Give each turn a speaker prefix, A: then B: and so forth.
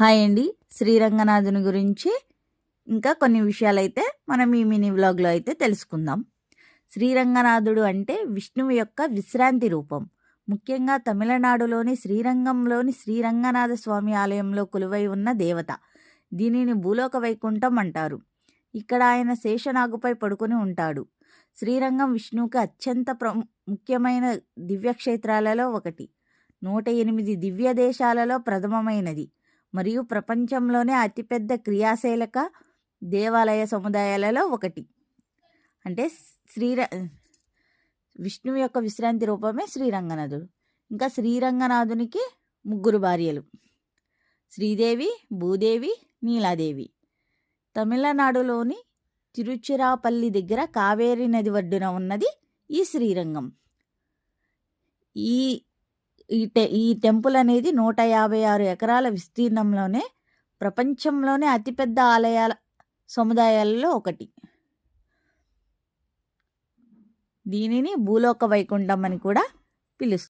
A: Hi అండి. శ్రీరంగనాథుని గురించి ఇంకా కొన్ని విషయాలైతే మనం ఈ మినీ వ్లాగ్లో అయితే తెలుసుకుందాం. శ్రీరంగనాథుడు అంటే విష్ణువు యొక్క విశ్రాంతి రూపం. ముఖ్యంగా తమిళనాడులోని శ్రీరంగంలోని శ్రీరంగనాథ స్వామి ఆలయంలో కొలువై ఉన్న దేవత. దీనిని భూలోక వైకుంఠం అంటారు. ఇక్కడ ఆయన శేషనాగుపై పడుకొని ఉంటాడు. శ్రీరంగం విష్ణువుకి అత్యంత ప్ర ముఖ్యమైన దివ్యక్షేత్రాలలో ఒకటి. నూట ఎనిమిది దివ్య దేశాలలో ప్రథమమైనది. మరియు ప్రపంచంలోనే అతిపెద్ద క్రియాశీలక దేవాలయ సముదాయాలలో ఒకటి. అంటే శ్రీర విష్ణువు యొక్క విశ్రాంతి రూపమే శ్రీరంగనాథుడు. ఇంకా శ్రీరంగనాథునికి ముగ్గురు భార్యలు. శ్రీదేవి భూదేవి నీలాదేవి. తమిళనాడులోని తిరుచిరాపల్లి దగ్గర కావేరి నది ఒడ్డున ఉన్నది ఈ శ్రీరంగం. ఈ ఈ టె ఈ టెంపుల్ అనేది నూట యాభై ఆరు ఎకరాల విస్తీర్ణంలోనే ప్రపంచంలోనే అతిపెద్ద ఆలయాల సముదాయాలలో ఒకటి. దీనిని భూలోక వైకుంఠం అని కూడా పిలుస్తారు.